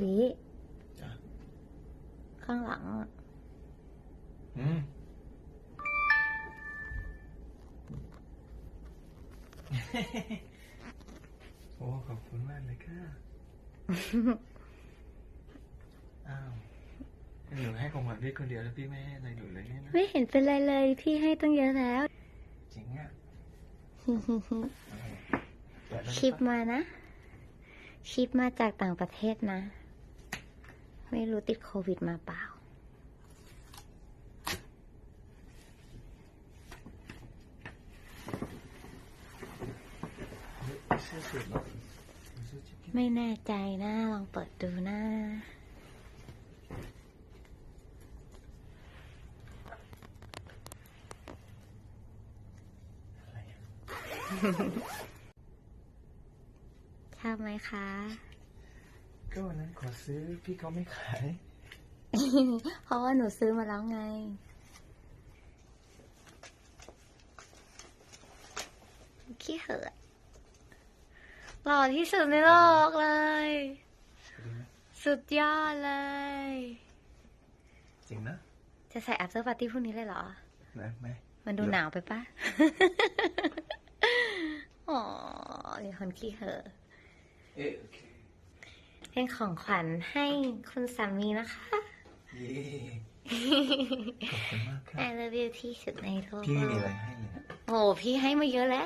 บีจ้ะข้างหลังอะอืม โอ้ขอบคุณมากเลยค่ะ อ้าวหนูให้ของขวัญพี่คนเดียวแล้วพี่ไม่ให้อะไรหนูเลยเนี่ยนะ ไม่เห็นเป็นไรเลย พี่ให้ตั้งเยอะแล้ว จริงอะเปิดแล้วชิปมานะชิปมาจากต่างประเทศนะ ไม่รู้ติดโควิดมาเปล่าเสื้อสูทเหรอเสื้อแจ็คเก็ตไม่แน่ใจนะ ลองเปิดดูนะอะไรอะชอบไหมคะ ก็วันนั้นขอซื้อพี่เขาไม่ขาย เพราะว่าหนูซื้อมาแล้วไง ขี้เหอะหล่อที่สุดในโลกเลย สุดยอดเลย จริงนะ จะใส่ after party พรุ่งนี้เลยเหรอ นะไม่มันดูหนาวไปปะ อ๋อเป็นคนขี้เหอะ เอ๊ะโอ เคเป็นของขวัญให้คุณสามีนะคะ เย้ขอบคุณมากครับ I love you ที่สุดในโลกพี่มีอะไรให้นะ โอ้พี่ให้มาเยอะแล้ว